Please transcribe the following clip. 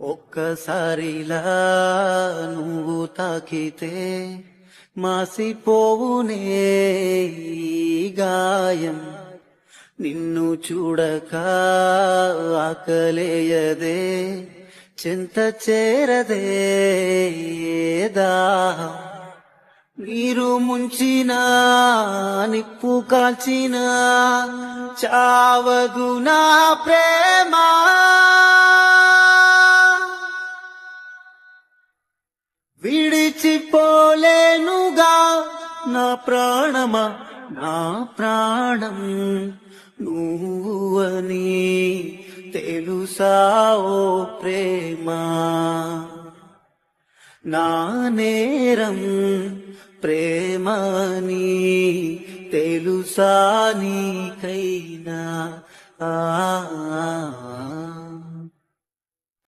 ఒక్కసారిలా నువ్వు తాకితే మాసిపోవునే గాయం. నిన్ను చూడక ఆకలేయదే చింత చేరదే దాహం. నీరు ముంచినా నిప్పు కాల్చినా చావదు నా ప్రేమ. విడిచిపోలేనుగా నా ప్రాణమా? నా ప్రాణం నువ్వని తెలుసా ఓ ప్రేమ? నా నేరం ప్రేమని తెలుసా నీకైనా? ఆ